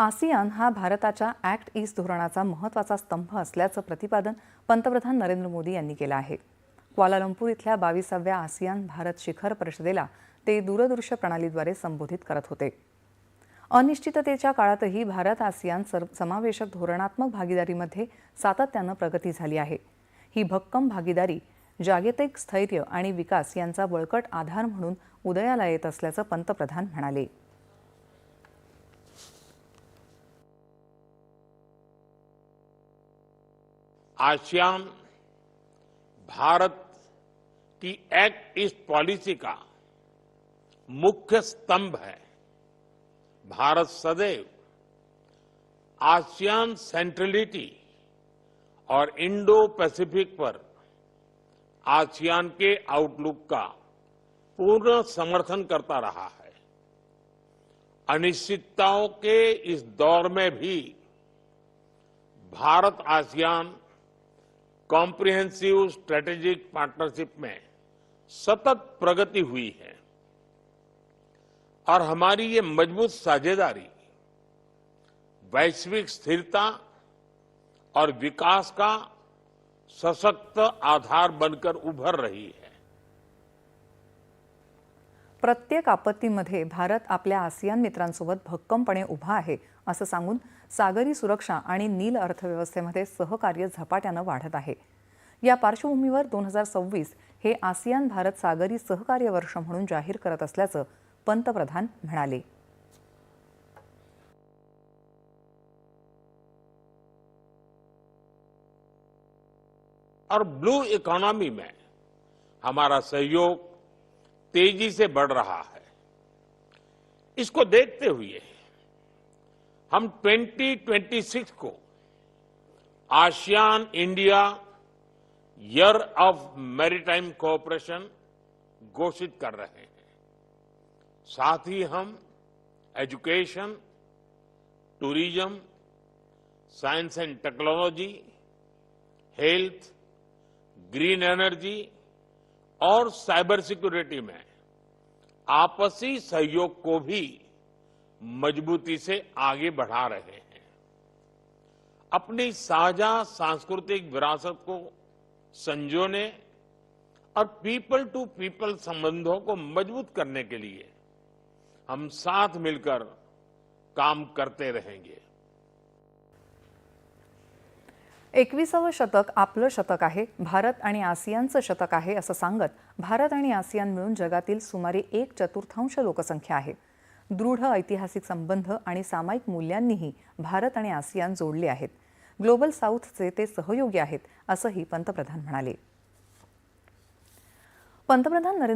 ASEAN हा भारताच्या act east धोरणाचा महत्त्वाचा स्तंभ असल्याचं प्रतिपादन पंतप्रधान नरेंद्र मोदी यांनी केलं आहे. क्वालालंपूर इथल्या बावीसाव्या आसियान भारत शिखर परिषदेला ते दूरदृश्य प्रणालीद्वारे संबोधित करत होते. अनिश्चिततेच्या काळातही भारत आसियान सर समावेशक धोरणात्मक भागीदारीमध्ये सातत्यानं प्रगती झाली आहे. ही भक्कम भागीदारी जागतिक स्थैर्य आणि विकास यांचा बळकट आधार म्हणून उदयाला येत असल्याचं पंतप्रधान म्हणाले. आसियान भारत की एक्ट ईस्ट पॉलिसी का मुख्य स्तंभ है। भारत सदैव आसियान सेंट्रलिटी और इंडो पैसिफिक पर आसियान के आउटलुक का पूर्ण समर्थन करता रहा है। अनिश्चितताओं के इस दौर में भी Bharat ASEAN comprehensive strategic partnership में सतत प्रगति हुई है। और हमारी ये मज़बूत साझेदारी, वैश्विक स्थिरता और विकास का सशक्त आधार बनकर उभर रही है। प्रत्येक आपत्तीमध्ये भारत आपल्या आसियान मित्रांसोबत भक्कमपणे उभा आहे असं सांगून सागरी सुरक्षा आणि नील अर्थव्यवस्थेमध्ये सहकार्य झपाट्यानं वाढत आहे. या पार्श्वभूमीवर दोन हजार सव्वीस हे आसियान भारत सागरी सहकार्य वर्ष म्हणून जाहीर करत असल्याचं पंतप्रधान म्हणाले. और ब्लू इकोनॉमी में हमारा सहयोग तेज़ी से बढ़ रहा है। इसको देखते हुए हम 2026 को ASEAN India year of maritime cooperation घोषित कर रहे हैं। साथ ही हम education, tourism, science and technology, health, green energy और साइबर सिक्योरिटी में आपसी सहयोग को भी मजबूती से आगे बढ़ा रहे हैं। अपनी साझा सांस्कृतिक विरासत को संजोने और पीपल टू पीपल संबंधों को मज़बूत करने के लिए हम साथ मिलकर काम करते रहेंगे। एकविसावं शतक आपलं शतक आहे भारत आणि आसियानचं शतक आहे असं सांगत भारत आणि आसियान मिळून जगातील सुमारे एक चतुर्थांश लोकसंख्या आहे. दृढ ऐतिहासिक संबंध आणि सामायिक मूल्यांनीही भारत आणि आसियान जोडले आहेत. ग्लोबल साऊथचे ते सहयोगी आहेत असंही पंतप्रधान म्हणाले. पंतप्रधान नरेंद्र